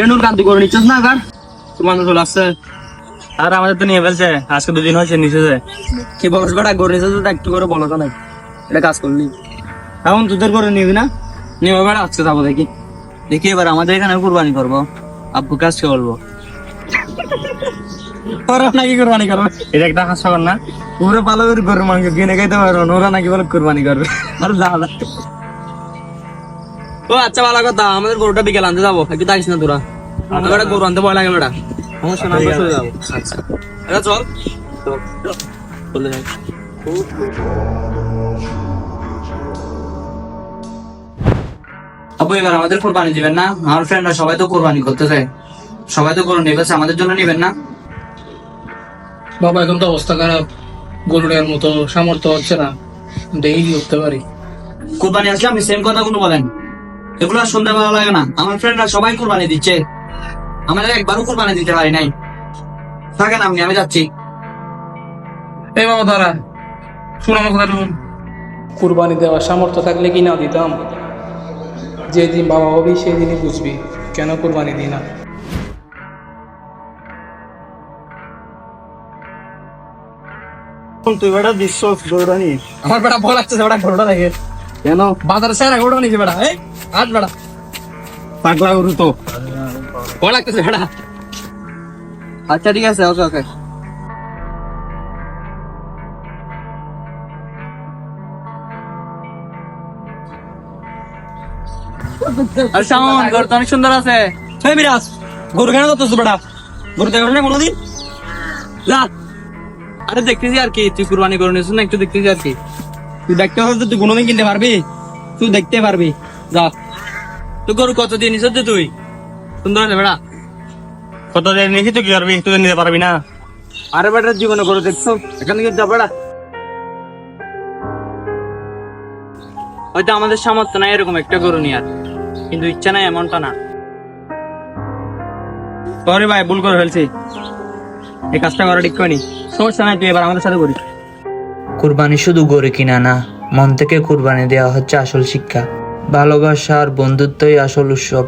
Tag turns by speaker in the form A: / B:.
A: ট্রেনুর কান্তি করে নিচ্ছিস না কার তোমার চলে আসছে
B: আর আমাদের তো নিয়ে ফেলছে। আজকে দুদিন হয়েছে নিচেছে
A: কি বেটা তো একটু করে বলো তো নাই এটা কাজ করলি।
B: এখন তোদের করে নিবি না?
A: নিয়ে আজকে যাব দেখি। দেখি এবার আমাদের এখানে কুরবানি করব। আব্বু কাজকে বলব?
B: ওরা নাকি কোরবানি করবে। এটা একটা হাস্যকর না। ওরা ভালো করে গরুর মাংস কিনে খাইতে পারো ওরা নাকি বলে কোরবানি করবে।
A: আর যা। ও আচ্ছা ভালো কথা। আমাদের গরুটা বিকেল আনতে যাব। একটু থাকিস না তোরা। আমার বেটা গরু আনতে ভয় লাগে বেটা। সমস্যা না আমরা চলে যাব। আচ্ছা। চল। চল, যাই। আপু এবার আমাদের কোরবানি দিবেন না? আমার ফ্রেন্ডরা সবাই তো কোরবানি করতে চায় সবাই তো গরু নেবে আমাদের জন্য নেবেন না?
C: বাবা এখন তো অবস্থা খারাপ। গরু নেওয়ার মতো সামর্থ্য হচ্ছে না। দেখি করতে পারি।
A: কোরবানি আসলে আপনি সেম কথাগুলো বলেন। এগুলো আর শুনতে ভালো লাগে না। আমার ফ্রেন্ডরা সবাই কোরবানি দিচ্ছে। আমাদের একবারও কোরবানি দিতে পারি নাই। থাকেন আপনি আমি যাচ্ছি।
C: এই বাবা দাঁড়া। শুন আমার কথা শুন। কুরবানি দেওয়ার সামর্থ্য থাকলে কি না দিতাম? যেদিন বাবা হবি সেদিনই বুঝবি। কেন কুরবানি দিই না?
B: তুই বেটা গৌরানি
C: আমার বেটা লাগছে বেটা গরুটা দেখে।
B: কেন?
C: বাজারে সেরা গরুটা নিয়েছে বেটা এই। আট
B: পাগলা গরু তো।
C: লাগতেছে
A: আচ্ছা ঠিক আছে ওকে ওকে। আর শামন ঘর তো অনেক সুন্দর আছে।
B: এই মিরাজ গরু কেন ধরতেছ বেটা গরু দেখো না কোনোদিন?
A: যা আরে দেখতেছি আর কি তুই কুরবানি করে নিছিস না একটু দেখতেছি আর কি।
B: তুই দেখতে হবে তুই কোনোদিন কিনতে পারবি? তুই দেখতে পারবি।
A: যা। তুই গরু কত দিয়ে নিছিস যে তুই? সুন্দর আছে বেড়া।
B: কত দিয়ে নিয়েছি তুই কি করবি? তুই নিতে পারবি না।
A: আরে বেটার জীবনে গরু দেখছ? এখান থেকে যা বেড়া। হয়তো আমাদের সামর্থ্য নাই এরকম একটা গরু নিয়ে কিন্তু ইচ্ছা নাই এমনটা না।
B: সরি ভাই ভুল করে ফেলছি। এই কাজটা করা ঠিক করিনি। সমস্যা নাই তুই এবার আমাদের সাথে করিস।
D: কুরবানি শুধু গড়ে কিনা না মন থেকে কুরবানি দেওয়া হচ্ছে আসল শিক্ষা। ভালোবাসা আর বন্ধুত্বই আসল উৎসব।